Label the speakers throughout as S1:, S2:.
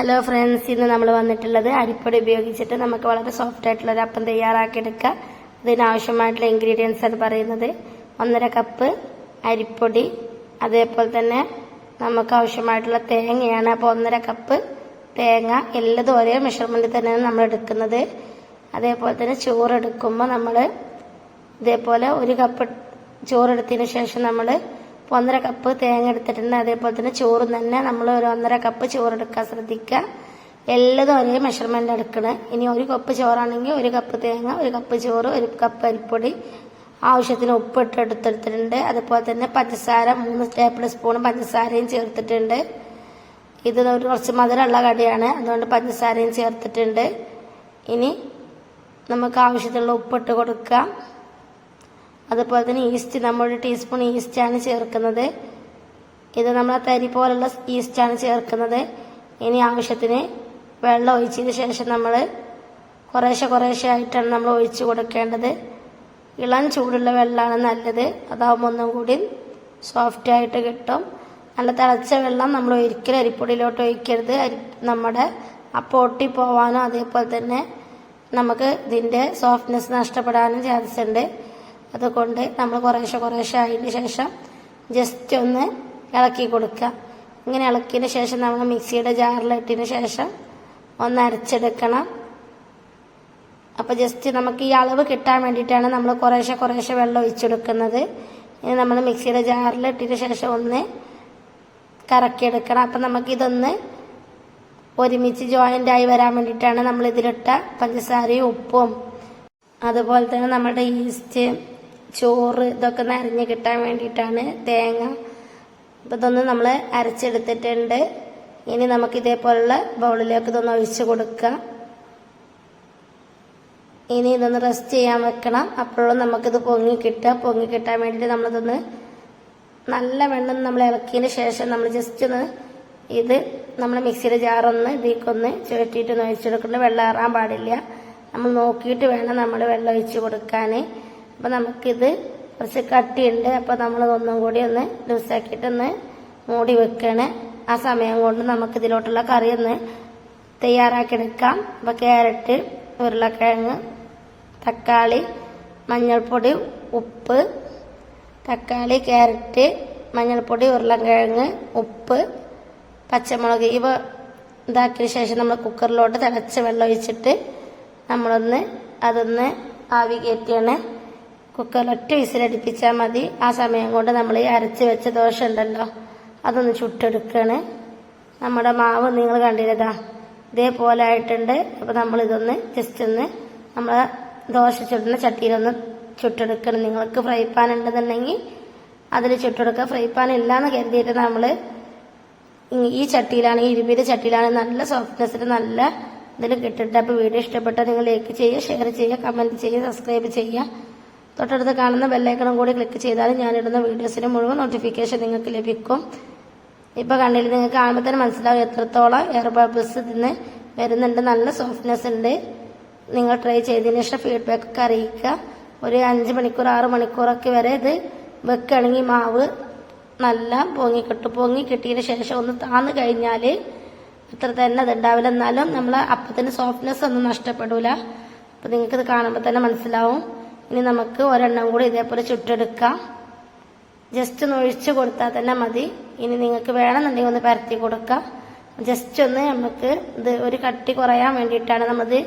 S1: Hello friends ഇന്ന് നമ്മൾ വന്നിട്ടുള്ളത് അരിപ്പൊടി ഉപയോഗിച്ചിട്ട് നമുക്ക് വളരെ സോഫ്റ്റ് ആയിട്ടുള്ള ഒരു അപ്പം തയ്യാറാക്കിയെടുക്കാം. അതിനാവശ്യമായിട്ടുള്ള ഇൻഗ്രീഡിയൻസ് എന്ന് പറയുന്നത്. ഒന്നര കപ്പ് അരിപ്പൊടി അതേപോലെ തന്നെ നമുക്ക് ആവശ്യമായിട്ടുള്ള തേങ്ങയാണ്. അപ്പോൾ ഒന്നര കപ്പ് തേങ്ങ എല്ലതും ഒരേ മെഷർമെന്റിൽ തന്നെയാണ് നമ്മൾ എടുക്കുന്നത്. അതേപോലെ തന്നെ ചോറ് എടുക്കുമ്പോൾ നമ്മൾ ഇതേപോലെ ഒരു കപ്പ് ചോറെടുത്തതിന് ശേഷം നമ്മൾ ഒന്നര കപ്പ് തേങ്ങ എടുത്തിട്ടുണ്ട്. അതേപോലെ തന്നെ ചോറ് തന്നെ നമ്മൾ ഒരു ഒന്നര കപ്പ് ചോറ് എടുക്കാൻ ശ്രദ്ധിക്കുക. എല്ലതും ഒരേ മെഷർമെന്റ് എടുക്കണം. ഇനി ഒരു കപ്പ് ചോറാണെങ്കിൽ ഒരു കപ്പ് തേങ്ങ ഒരു കപ്പ് ചോറ് ഒരു കപ്പ് അരിപ്പൊടി ആവശ്യത്തിന് ഉപ്പ് ഇട്ട് എടുത്തെടുത്തിട്ടുണ്ട്. അതുപോലെ തന്നെ പഞ്ചസാര മൂന്ന് ടേബിൾ സ്പൂൺ പഞ്ചസാരയും ചേർത്തിട്ടുണ്ട്. ഇത് ഒരു കുറച്ച് മധുരമുള്ള കടിയാണ്. അതുകൊണ്ട് പഞ്ചസാരയും ചേർത്തിട്ടുണ്ട്. ഇനി നമുക്ക് ആവശ്യത്തിനുള്ള ഉപ്പിട്ട് കൊടുക്കാം. അതുപോലെ തന്നെ ഈസ്റ്റ് നമ്മൾ ഒരു ടീസ്പൂൺ ഈസ്റ്റാണ് ചേർക്കുന്നത്. ഇത് നമ്മൾ തരി പോലുള്ള ഈസ്റ്റാണ് ചേർക്കുന്നത്. ഇനി ആവശ്യത്തിന് വെള്ളം ഒഴിച്ചതിന് ശേഷം നമ്മൾ കുറേശ്ശെ കുറേശ്ശെ ആയിട്ടാണ് നമ്മൾ ഒഴിച്ചു കൊടുക്കേണ്ടത്. ഇളം ചൂടുള്ള വെള്ളമാണ് നല്ലത്. അതാവുമ്പോൾ ഒന്നും കൂടി സോഫ്റ്റ് ആയിട്ട് കിട്ടും. നല്ല തിളച്ച വെള്ളം നമ്മൾ ഒരിക്കലും അരിപ്പൊടിയിലോട്ട് ഒഴിക്കരുത്. അരി നമ്മുടെ അപ്പം ഒട്ടി പോവാനോ അതേപോലെ തന്നെ നമുക്ക് ഇതിന്റെ സോഫ്റ്റ്നെസ് നഷ്ടപ്പെടാനും ചാൻസ് ഉണ്ട്. അതുകൊണ്ട് നമ്മൾ കുറേശ്ശെ കുറേശ്ശെ ആയതിന് ശേഷം ജസ്റ്റ് ഒന്ന് ഇളക്കി കൊടുക്കുക ഇങ്ങനെ ഇളക്കിയതിന് ശേഷം നമ്മൾ മിക്സിയുടെ ജാറിലിട്ടതിന് ശേഷം ഒന്ന് അരച്ചെടുക്കണം. അപ്പോൾ ജസ്റ്റ് നമുക്ക് ഈ അളവ് കിട്ടാൻ വേണ്ടിയിട്ടാണ് നമ്മൾ കുറേശ്ശെ കുറേശ്ശെ വെള്ളം ഒഴിച്ചെടുക്കുന്നത്. ഇനി നമ്മൾ മിക്സിയുടെ ജാറിൽ ഇട്ടതിന് ശേഷം ഒന്ന് കറക്കിയെടുക്കണം. അപ്പം നമുക്കിതൊന്ന് ഒരുമിച്ച് ജോയിന്റ് ആയി വരാൻ വേണ്ടിയിട്ടാണ് നമ്മൾ ഇതിലിട്ട പഞ്ചസാരയും ഉപ്പും അതുപോലെ തന്നെ നമ്മുടെ ഈസ്റ്റ് ചോറ് ഇതൊക്കെ നരഞ്ഞ് കിട്ടാൻ വേണ്ടിയിട്ടാണ് തേങ്ങ. അപ്പം ഇതൊന്ന് നമ്മൾ അരച്ചെടുത്തിട്ടുണ്ട്. ഇനി നമുക്ക് ഇതേപോലുള്ള ബൗളിലേക്ക് ഇതൊന്ന് ഒഴിച്ച് കൊടുക്കാം. ഇനി ഇതൊന്ന് റെസ്റ്റ് ചെയ്യാൻ വെക്കണം. അപ്പോഴും നമുക്കിത് പൊങ്ങി കിട്ടുക. പൊങ്ങി കിട്ടാൻ വേണ്ടിയിട്ട് നമ്മളിതൊന്ന് നല്ല വെള്ളം നമ്മൾ ഇളക്കിയതിന് ശേഷം നമ്മൾ ജസ്റ്റ് ഒന്ന് ഇത് നമ്മൾ മിക്സിയുടെ ജാറൊന്ന് ഇതിലേക്കൊന്ന് ചുഴറ്റിയിട്ടൊന്ന് ഒഴിച്ചെടുക്കേണ്ട വെള്ളം ഏറാൻ പാടില്ല. നമ്മൾ നോക്കിയിട്ട് വേണം നമ്മൾ വെള്ളം ഒഴിച്ച് കൊടുക്കാൻ. അപ്പം നമുക്കിത് കുറച്ച് കട്ടിയുണ്ട്. അപ്പോൾ ഒന്നും കൂടി ഒന്ന് ലൂസാക്കിയിട്ടൊന്ന് മൂടി വെക്കണേ. ആ സമയം കൊണ്ട് നമുക്ക് ഇതിലോട്ടുള്ള കറി ഒന്ന് തയ്യാറാക്കിയെടുക്കാം. അപ്പോൾ ക്യാരറ്റ് ഉരുളക്കിഴങ്ങ് തക്കാളി മഞ്ഞൾപ്പൊടി ഉപ്പ് തക്കാളി ക്യാരറ്റ് മഞ്ഞൾപ്പൊടി ഉരുളക്കിഴങ്ങ് ഉപ്പ് പച്ചമുളക് ഇവ ഇതാക്കിയ ശേഷം നമ്മൾ കുക്കറിലോട്ട് തിളച്ച വെള്ളം ഒഴിച്ചിട്ട് നമ്മളൊന്ന് അതൊന്ന് ആവി കയറ്റിയാണ് കുക്കറിൽ ഒറ്റ വിസിലടിപ്പിച്ചാൽ മതി. ആ സമയം കൊണ്ട് നമ്മൾ ഈ അരച്ച് വെച്ച ദോശ ഉണ്ടല്ലോ അതൊന്ന് ചുട്ടെടുക്കുകയാണ് നമ്മുടെ മാവ് നിങ്ങൾ കണ്ടിരുതാ ഇതേപോലെ ആയിട്ടുണ്ട്. അപ്പോൾ നമ്മളിതൊന്ന് ജസ്റ്റ് ഒന്ന് നമ്മൾ ദോശ ചുട്ടുന്ന ചട്ടിയിലൊന്ന് ചുട്ടെടുക്കണം. നിങ്ങൾക്ക് ഫ്രൈ പാൻ ഉണ്ടെന്നുണ്ടെങ്കിൽ അതിൽ ചുട്ടെടുക്കുക. ഫ്രൈ പാൻ ഇല്ലാന്ന് കരുതിയിട്ട് നമ്മൾ ഈ ചട്ടിയിലാണ് ഈ ഇരുമ്പിന്റെ ചട്ടിയിലാണ് നല്ല സോഫ്റ്റ്നെസ്സിൽ നല്ല ഇതിൽ കിട്ടിയിട്ട് അപ്പോൾ വീഡിയോ ഇഷ്ടപ്പെട്ടാൽ നിങ്ങൾ ലൈക്ക് ചെയ്യുക ഷെയർ ചെയ്യുക കമന്റ് ചെയ്യുക സബ്സ്ക്രൈബ് ചെയ്യുക. തൊട്ടടുത്ത് കാണുന്ന ബെല്ലൈക്കണം കൂടി ക്ലിക്ക് ചെയ്താൽ ഞാനിടുന്ന വീഡിയോസിന് മുഴുവൻ നോട്ടിഫിക്കേഷൻ നിങ്ങൾക്ക് ലഭിക്കും. ഇപ്പോൾ കണ്ടില്ല നിങ്ങൾക്ക് കാണുമ്പോൾ തന്നെ മനസ്സിലാവും എത്രത്തോളം എയർ ബബിൾസ് ഇതിന് വരുന്നുണ്ട്. നല്ല സോഫ്റ്റ്നെസ് ഉണ്ട്. നിങ്ങൾ ട്രൈ ചെയ്തതിന് ശേഷം ഫീഡ്ബാക്ക് ഒക്കെ അറിയിക്കുക. ഒരു അഞ്ച് മണിക്കൂർ ആറ് മണിക്കൂറൊക്കെ വരെ ഇത് വെക്കുകയാണെങ്കിൽ മാവ് നല്ല പൊങ്ങി കിട്ടും. പൊങ്ങി കിട്ടിയതിന് ശേഷം ഒന്ന് താന്ന് കഴിഞ്ഞാൽ അത്ര തന്നെ അത് ഉണ്ടാവില്ല എന്നാലും നമ്മൾ അപ്പത്തിന് സോഫ്റ്റ്നെസ് ഒന്നും നഷ്ടപ്പെടില്ല അപ്പം നിങ്ങൾക്കിത് കാണുമ്പോൾ തന്നെ മനസ്സിലാവും. ഇനി നമുക്ക് ഒരെണ്ണം കൂടി ഇതേപോലെ ചുട്ടെടുക്കാം. ജസ്റ്റ് ഒന്ന് ഒഴിച്ച് കൊടുത്താൽ തന്നെ മതി. ഇനി നിങ്ങൾക്ക് വേണമെന്നുണ്ടെങ്കിൽ ഒന്ന് പരത്തി കൊടുക്കാം. ജസ്റ്റ് ഒന്ന് നമുക്ക് ഇത് ഒരു കട്ടി കുറയാൻ വേണ്ടിയിട്ടാണ് നമ്മളിത്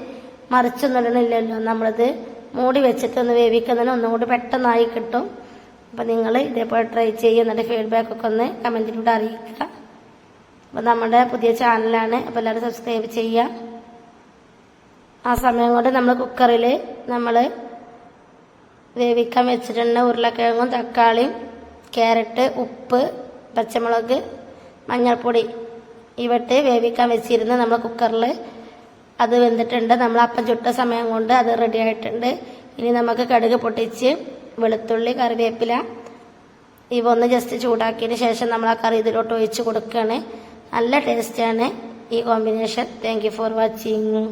S1: മറിച്ചൊന്നിടണില്ലല്ലോ നമ്മളിത് മൂടി വെച്ചിട്ട് ഒന്ന് വേവിക്കുന്നതിന് ഒന്നും കൂടി പെട്ടെന്നായി കിട്ടും. അപ്പം നിങ്ങൾ ഇതേപോലെ ട്രൈ ചെയ്യുക എന്നിട്ട് ഫീഡ്ബാക്ക് ഒക്കെ ഒന്ന് കമന്റിലൂടെ അറിയിക്കുക. അപ്പം നമ്മുടെ പുതിയ ചാനലാണ് അപ്പോൾ എല്ലാവരും സബ്സ്ക്രൈബ് ചെയ്യുക. ആ സമയം കൊണ്ട് നമ്മൾ കുക്കറിൽ നമ്മൾ വേവിക്കാൻ വെച്ചിട്ടുണ്ട് ഉരുളക്കിഴങ്ങും തക്കാളിയും ക്യാരറ്റ് ഉപ്പ് പച്ചമുളക് മഞ്ഞൾപ്പൊടി ഇവട്ട് വേവിക്കാൻ വെച്ചിരുന്ന് നമ്മൾ കുക്കറിൽ അത് വെന്തിട്ടുണ്ട്. നമ്മൾ അപ്പം ചുട്ട സമയം കൊണ്ട് അത് റെഡി ആയിട്ടുണ്ട്. ഇനി നമുക്ക് കടുക് പൊട്ടിച്ച് വെളുത്തുള്ളി കറിവേപ്പില ഇവ ഒന്ന് ജസ്റ്റ് ചൂടാക്കിയതിന് ശേഷം നമ്മൾ ആ കറി ഇതിലോട്ട് ഒഴിച്ച് കൊടുക്കുകയാണ്. നല്ല ടേസ്റ്റാണ് ഈ combination thank you for watching